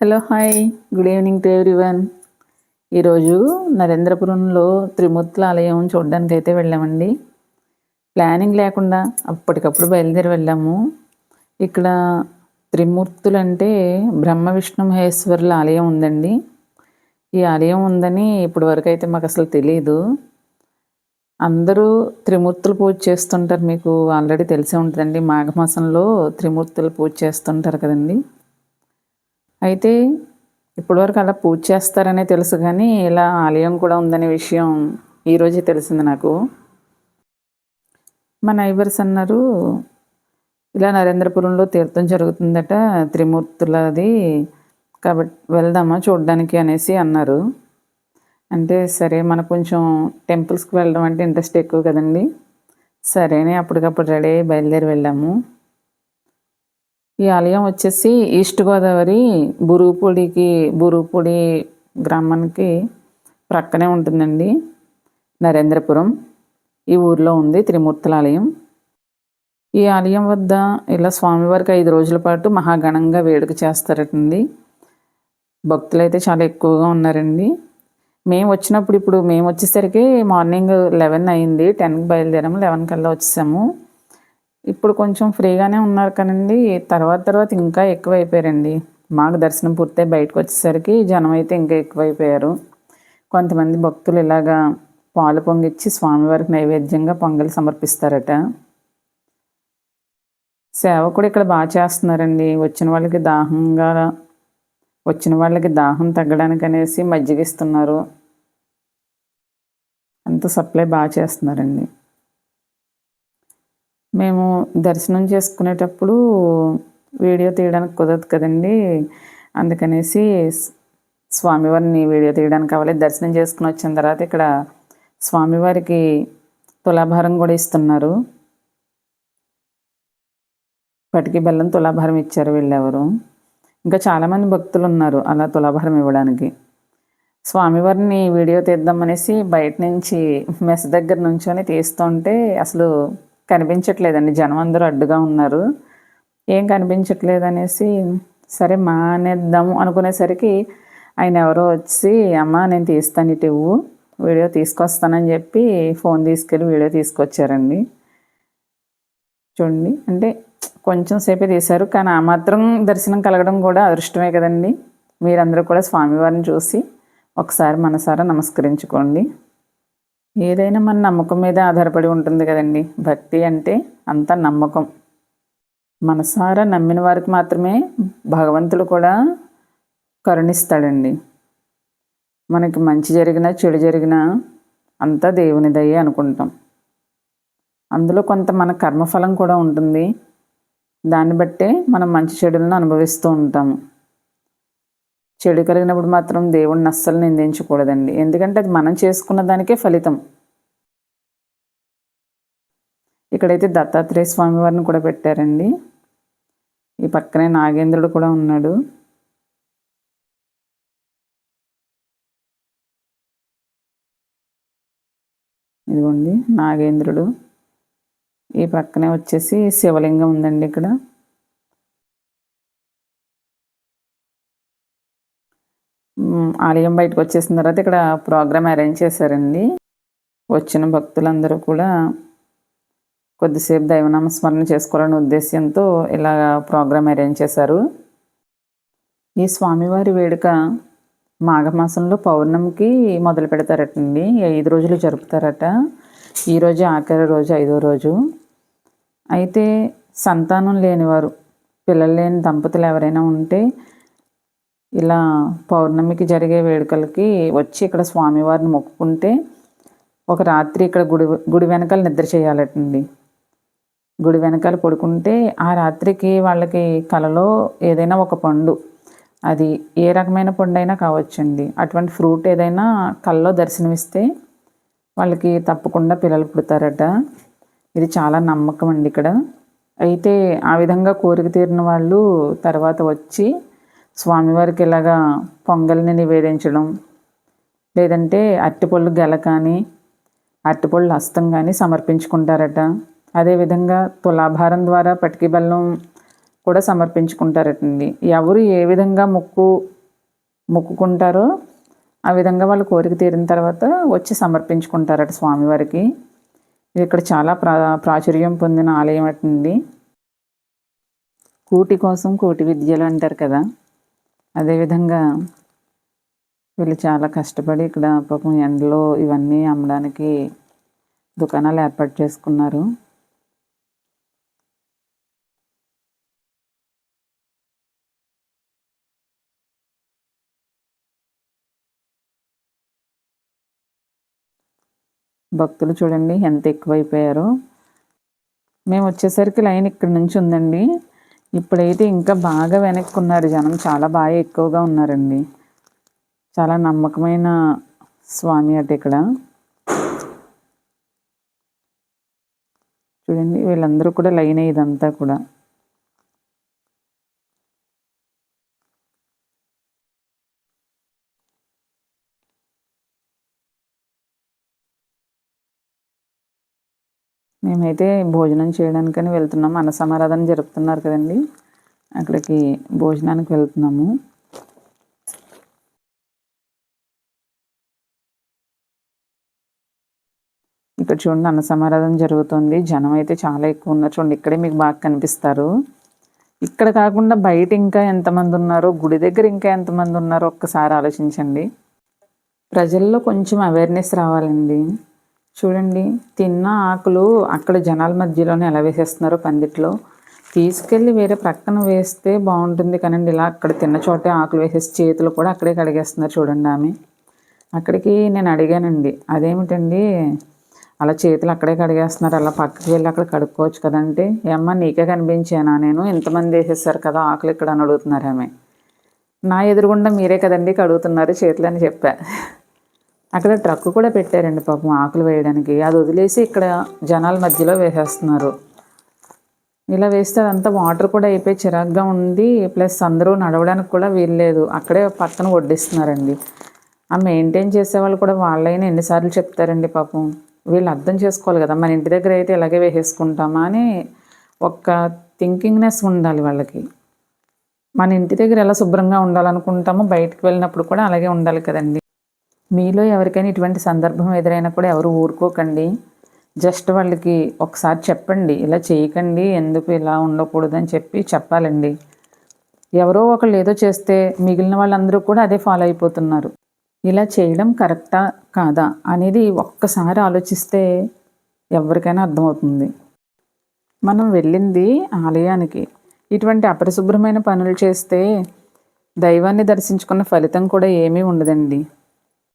Hello hi. Good evening to everyone. ఈరోజు నరేంద్రపురంలో త్రిమూర్తుల ఆలయం చూడడానికి అయితే వెళ్ళామండి. ప్లానింగ్ లేకుండా అప్పటికప్పుడు బయలుదేరి వెళ్ళాము. ఇక్కడ త్రిమూర్తులు అంటే బ్రహ్మ విష్ణు మహేశ్వరుల ఆలయం ఉందండి. ఈ ఆలయం ఉందని ఇప్పటి వరకు అయితే మాకు అసలు తెలియదు అందరూ త్రిమూర్తులు పూజ చేస్తుంటారు మీకు ఆల్రెడీ తెలిసే ఉంటుందండి. మాఘమాసంలో త్రిమూర్తులు పూజ చేస్తుంటారు కదండి. అయితే ఇప్పటివరకు అలా పూజ చేస్తారనే తెలుసు కానీ ఇలా ఆలయం కూడా ఉందనే విషయం ఈరోజే తెలిసింది నాకు. మా నైబర్స్ అన్నారు ఇలా నరేంద్రపురంలో తీర్థం జరుగుతుందట త్రిమూర్తులది కాబట్టి వెళ్దామా చూడడానికి అనేసి అన్నారు. అంటే సరే మనకు కొంచెం టెంపుల్స్కి వెళ్ళడం అంటే ఇంట్రెస్ట్ ఎక్కువ కదండి. సరేనే అప్పటికప్పుడు రెడీ అయ్యి బయలుదేరి వెళ్ళాము. ఈ ఆలయం వచ్చేసి ఈస్ట్ గోదావరి బురుగుపొడికి బురుగుపొడి గ్రామానికి ప్రక్కనే ఉంటుందండి. నరేంద్రపురం ఈ ఊర్లో ఉంది త్రిమూర్తుల ఆలయం. ఈ ఆలయం వద్ద ఇలా స్వామివారికి ఐదు రోజుల పాటు మహాగణంగా వేడుక చేస్తారటండి. భక్తులు అయితే చాలా ఎక్కువగా ఉన్నారండి. మేము వచ్చినప్పుడు ఇప్పుడు మేము వచ్చేసరికి మార్నింగ్ లెవెన్ అయింది. టెన్కి బయలుదేరాము లెవెన్ కల్లా వచ్చేసాము. ఇప్పుడు కొంచెం ఫ్రీగానే ఉన్నారు కానండి. తర్వాత తర్వాత ఇంకా ఎక్కువైపోయారండి. మాకు దర్శనం పూర్తయి బయటకు వచ్చేసరికి జనం అయితే ఇంకా ఎక్కువైపోయారు. కొంతమంది భక్తులు ఇలాగా పాలు పొంగిచ్చి స్వామివారికి నైవేద్యంగా పొంగలి సమర్పిస్తారట. సేవ కూడా ఇక్కడ బాగా చేస్తున్నారండి. వచ్చిన వాళ్ళకి దాహంగా వచ్చిన వాళ్ళకి దాహం తగ్గడానికి అనేసి మజ్జిగ ఇస్తున్నారు అంత సప్లై బాగా చేస్తున్నారండి. మేము దర్శనం చేసుకునేటప్పుడు వీడియో తీయడానికి కుదరదు కదండి. అందుకనేసి స్వామివారిని వీడియో తీయడానికి కావాలి. దర్శనం చేసుకుని వచ్చిన తర్వాత ఇక్కడ స్వామివారికి తులాభారం కూడా ఇస్తున్నారు. పటికి బెల్లం తులాభారం ఇచ్చారు వీళ్ళెవరు. ఇంకా చాలామంది భక్తులు ఉన్నారు అలా తులాభారం ఇవ్వడానికి. స్వామివారిని వీడియో తీద్దామనేసి బయట నుంచి మెస్ దగ్గర నుంచొని తీస్తుంటే అసలు కనిపించట్లేదండి. జనం అందరూ అడ్డుగా ఉన్నారు. ఏం కనిపించట్లేదు అనేసి సరే మానేద్దాము అనుకునేసరికి ఆయన ఎవరో వచ్చి అమ్మ నేను తీస్తాను ఇటు వీడియో తీసుకొస్తానని చెప్పి ఫోన్ తీసుకెళ్ళి వీడియో తీసుకొచ్చారండి. చూడండి అంటే కొంచెం సేపే తీశారు కానీ ఆ మాత్రం దర్శనం కలగడం కూడా అదృష్టమే కదండి. మీరందరూ కూడా స్వామివారిని చూసి ఒకసారి మనసారా నమస్కరించుకోండి. ఏదైనా మన నమ్మకం మీద ఆధారపడి ఉంటుంది కదండి. భక్తి అంటే అంత నమ్మకం. మనసారా నమ్మిన వారికి మాత్రమే భగవంతుడు కూడా కరుణిస్తాడండి. మనకి మంచి జరిగినా చెడు జరిగినా అంతా దేవునిదయ్యే అనుకుంటాం. అందులో కొంత మన కర్మఫలం కూడా ఉంటుంది. దాన్ని బట్టే మనం మంచి చెడులను అనుభవిస్తూ ఉంటాము. చెడు కలిగినప్పుడు మాత్రం దేవుడిని అస్సలు నిందించకూడదండి. ఎందుకంటే అది మనం చేసుకున్న దానికే ఫలితం. ఇక్కడైతే దత్తాత్రేయ స్వామి వారిని కూడా పెట్టారండి. ఈ పక్కనే నాగేంద్రుడు కూడా ఉన్నాడు. ఇదిగోండి నాగేంద్రుడు. ఈ పక్కనే వచ్చేసి శివలింగం ఉందండి ఇక్కడ. ఆలయం బయటకు వచ్చేసిన తర్వాత ఇక్కడ ప్రోగ్రామ్ అరేంజ్ చేశారండి. వచ్చిన భక్తులందరూ కూడా కొద్దిసేపు దైవనామస్మరణ చేసుకోవాలనే ఉద్దేశంతో ఇలా ప్రోగ్రామ్ అరేంజ్ చేశారు. ఈ స్వామివారి వేడుక మాఘమాసంలో పౌర్ణమికి మొదలు పెడతారటండి. ఐదు రోజులు జరుపుతారట. ఈరోజు ఆఖరి రోజు ఐదో రోజు. అయితే సంతానం లేనివారు పిల్లలు లేని దంపతులు ఎవరైనా ఉంటే ఇలా పౌర్ణమికి జరిగే వేడుకలకి వచ్చి ఇక్కడ స్వామివారిని మొక్కుకుంటే ఒక రాత్రి ఇక్కడ గుడి గుడి వెనకాల నిద్ర చేయాలటండి. గుడి వెనకాల పడుకుంటే ఆ రాత్రికి వాళ్ళకి కలలో ఏదైనా ఒక పండు అది ఏ రకమైన పండు అయినా కావచ్చండి. అటువంటి ఫ్రూట్ ఏదైనా కళ్ళలో దర్శనమిస్తే వాళ్ళకి తప్పకుండా పిల్లలు పుడతారట. ఇది చాలా నమ్మకం అండి ఇక్కడ. అయితే ఆ విధంగా కోరిక తీరిన వాళ్ళు తర్వాత వచ్చి స్వామివారికి ఇలాగా పొంగల్ని నివేదించడం లేదంటే అరటిపళ్ళు గెల కానీ అరటిపళ్ళు హస్తం కానీ సమర్పించుకుంటారట. అదేవిధంగా తులాభారం ద్వారా పటికి బెల్లం కూడా సమర్పించుకుంటారటండి. ఎవరు ఏ విధంగా మొక్కు మొక్కుకుంటారో ఆ విధంగా వాళ్ళ కోరిక తీరిన తర్వాత వచ్చి సమర్పించుకుంటారట స్వామివారికి. ఇది ఇక్కడ చాలా ప్రా ప్రాచుర్యం పొందిన ఆలయం అటండి. కూటి కోసం కోటి విద్యలు అంటారు కదా. అదేవిధంగా వీళ్ళు చాలా కష్టపడి ఇక్కడ పాపం ఎండలో ఇవన్నీ అమ్మడానికి దుకాణాలు ఏర్పాటు చేసుకున్నారు. భక్తులు చూడండి ఎంత ఎక్కువైపోయారో. మేము వచ్చేసరికి లైన్ ఇక్కడ నుంచి ఉందండి. ఇప్పుడైతే ఇంకా బాగా వెనక్కి ఉన్నారు జనం. చాలా బాగా ఎక్కువగా ఉన్నారండి. చాలా నమ్మకమైన స్వామి అట ఇక్కడ. చూడండి వీళ్ళందరూ కూడా లైన్ ఇదంతా కూడా. మేమైతే భోజనం చేయడానికని వెళ్తున్నాము అన్న సమారాధన జరుపుతున్నారు కదండి. అక్కడికి భోజనానికి వెళ్తున్నాము. ఇక్కడ చూడండి అన్న సమారాధన జరుగుతుంది. జనం అయితే చాలా ఎక్కువ ఉన్నారు. చూడండి ఇక్కడే మీకు బాగా కనిపిస్తారు. ఇక్కడ కాకుండా బయట ఇంకా ఎంతమంది ఉన్నారో గుడి దగ్గర ఇంకా ఎంతమంది ఉన్నారో ఒక్కసారి ఆలోచించండి. ప్రజల్లో కొంచెం అవేర్నెస్ రావాలండి. చూడండి తిన్న ఆకులు అక్కడ జనాల మధ్యలోనే ఎలా వేసేస్తున్నారో పందిట్లో. తీసుకెళ్ళి వేరే ప్రక్కన వేస్తే బాగుంటుంది కానండి ఇలా అక్కడ తిన్న చోటే ఆకులు వేసేసి చేతులు కూడా అక్కడే కడిగేస్తున్నారు చూడండి ఆమె. అక్కడికి నేను అడిగానండి అదేమిటండి? అలా చేతులు అక్కడే కడిగేస్తున్నారు అలా పక్కకి వెళ్ళి అక్కడ కడుక్కోవచ్చు కదంటే ఏమ్మా నీకే కనిపించానా? నేను ఇంతమంది వేసేసారు కదా ఆకులు ఇక్కడ అని అడుగుతున్నారు ఆమె. నా ఎదురుగుండా మీరే కదండి కడుగుతున్నారు చేతులు అని చెప్పా. అక్కడ ట్రక్ కూడా పెట్టారండి పాపం ఆకులు వేయడానికి. అది వదిలేసి ఇక్కడ జనాల మధ్యలో వేసేస్తున్నారు. ఇలా వేస్తే అదంతా వాటర్ కూడా అయిపోయి చిరాగ్గా ఉంది. ప్లస్ అందరూ నడవడానికి కూడా వీల్లేదు. అక్కడే పక్కన వడ్డిస్తున్నారండి. ఆ మెయింటైన్ చేసే వాళ్ళు కూడా వాళ్ళైనా ఎన్నిసార్లు చెప్తారండి పాపం. వీళ్ళు అర్థం చేసుకోవాలి కదా. మన ఇంటి దగ్గర అయితే ఇలాగే వేసేసుకుంటామా అని ఒక్క థింకింగ్నెస్ ఉండాలి వాళ్ళకి. మన ఇంటి దగ్గర ఎలా శుభ్రంగా ఉండాలనుకుంటామో బయటకు వెళ్ళినప్పుడు కూడా అలాగే ఉండాలి కదండి. మీలో ఎవరికైనా ఇటువంటి సందర్భం ఎదురైనా కూడా ఎవరు ఊరుకోకండి. జస్ట్ వాళ్ళకి ఒకసారి చెప్పండి. ఇలా చేయకండి. ఎందుకు ఇలా ఉండకూడదు అని చెప్పి చెప్పాలండి. ఎవరో ఒకళ్ళు ఏదో చేస్తే మిగిలిన వాళ్ళందరూ కూడా అదే ఫాలో అయిపోతున్నారు. ఇలా చేయడం కరెక్టా? కాదా? అనేది ఒక్కసారి ఆలోచిస్తే ఎవరికైనా అర్థమవుతుంది. మనం వెళ్ళింది ఆలయానికి. ఇటువంటి అపరిశుభ్రమైన పనులు చేస్తే దైవాన్ని దర్శించుకున్న ఫలితం కూడా ఏమీ ఉండదండి.